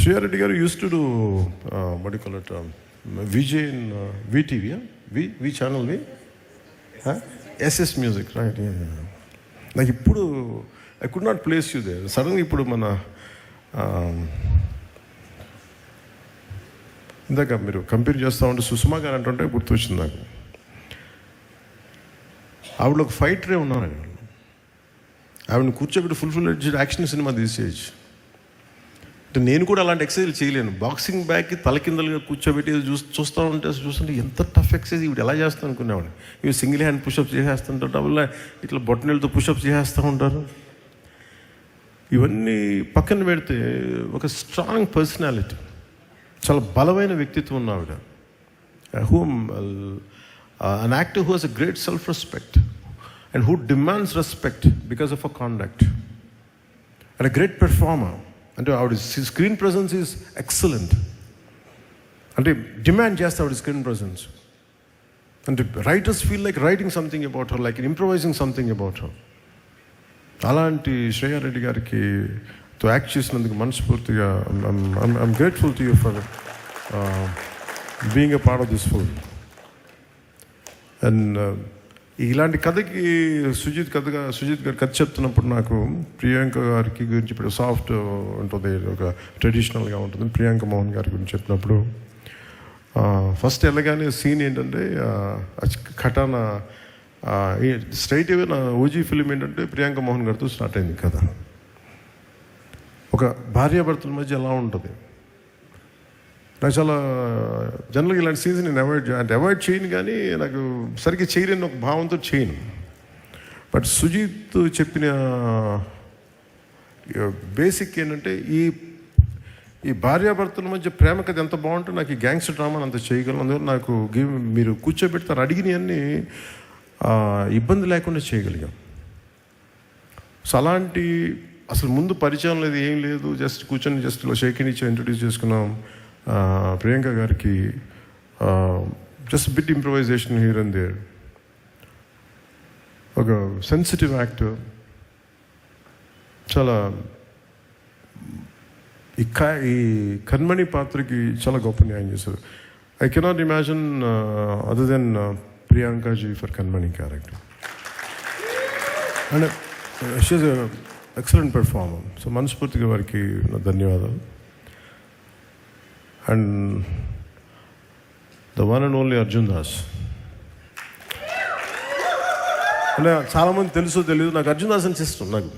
శ్రీయారెడ్డి గారు used to do what do Vijay in VTV V V channel V SS music right నాకు ఇప్పుడు I could not place you they సడన్గా ఇప్పుడు మన um, ఇందాక మీరు కంపేర్ చేస్తూ ఉంటే సుష్మా గారు అంటుంటే గుర్తొచ్చింది నాకు. ఆవిడ ఒక ఫైటరే ఉన్నారు ఆవిడని కూర్చోబెట్టి ఫుల్ ఫుల్ యాక్షన్ సినిమా తీసేయచ్చు. అంటే నేను కూడా అలాంటి ఎక్సర్సైజ్ చేయలేను. బాక్సింగ్ బ్యాగ్కి తలకిందలుగా కూర్చోబెట్టి ఏదో చూసి చూస్తూ ఉంటే చూస్తుంటే ఎంత టఫ్ ఎక్సర్సైజ్ ఇవి ఎలా చేస్తాను అనుకునేవాడు ఇవి సింగిల్ హ్యాండ్ పుషప్స్ చేసేస్తుంటారు డబుల్ ఇట్లా బొట్టనీళ్ళతో పుషప్స్ చేసేస్తూ ఉంటారు. ఇవన్నీ పక్కన పెడితే ఒక స్ట్రాంగ్ పర్సనాలిటీ చాలా బలమైన వ్యక్తిత్వం ఉన్న ఆవిడ. Whom an actor who Hess a great self respect and who demands respect because of a conduct and a great performer అంటే ఆవిడ స్క్రీన్ ప్రజెన్స్ ఈజ్ ఎక్సలెంట్ అంటే డిమాండ్ చేస్తే ఆవిడ స్క్రీన్ ప్రజెన్స్ అంటే writers feel like writing something about her like improvising something about her అలాంటి శ్రేయారెడ్డి గారికి తో act చేసినందుకు మనస్ఫూర్తిగా I'm grateful to you for being a part of this full and ఇలాంటి కథకి సుజిత్ కథగా సుజిత్ గారు కథ చెప్తున్నప్పుడు నాకు ప్రియాంక గారికి గురించి ఇప్పుడు సాఫ్ట్ ఉంటుంది ఒక ట్రెడిషనల్గా ఉంటుంది. ప్రియాంక మోహన్ గారి గురించి చెప్పినప్పుడు ఫస్ట్ వెళ్ళగానే సీన్ ఏంటంటే ఖటానా స్ట్రైట్ అవే నా ఓజీ ఫిలిం ఏంటంటే ప్రియాంక మోహన్ గారితో స్టార్ట్ అయింది కథ. ఒక భార్యాభర్తల మధ్య ఎలా ఉంటుంది? నాకు చాలా జనరల్గా ఇలాంటి సీన్స్ నేను అవాయిడ్ అంటే అవాయిడ్ చేయను కానీ నాకు సరిగ్గా చేయలేని ఒక భావంతో చేయను. బట్ సుజీత్ చెప్పిన బేసిక్ ఏంటంటే ఈ ఈ భార్యాభర్తల మధ్య ప్రేమ కథ ఎంత బాగుంటే నాకు ఈ గ్యాంగ్స్టర్ డ్రామాని అంత చేయగలను. అందువల్ల నాకు గేమ్ మీరు కూర్చోబెడతారు అడిగినవన్నీ ఇబ్బంది లేకుండా చేయగలిగాం. సో అలాంటి అసలు ముందు పరిచయం లేదు ఏం లేదు జస్ట్ కూర్చొని జస్ట్ ఇలా షేక్ ఇచ్చి ఇంట్రొడ్యూస్ చేసుకున్నాం. ప్రియాంక గారికి just bit improvisation here and there ఒక సెన్సిటివ్ యాక్టర్ చాలా ఈ క ఈ కన్మణి పాత్రకి చాలా గొప్ప న్యాయం చేశారు. I cannot imagine other than Priyankaji for Kanmani character and she's excellent performer so మనస్ఫూర్తిగా వారికి ధన్యవాదాలు. And the one and only Arjun Das అంటే చాలామంది తెలుసు తెలియదు నాకు అర్జున్ దాస్ అని ఇష్టం నాకు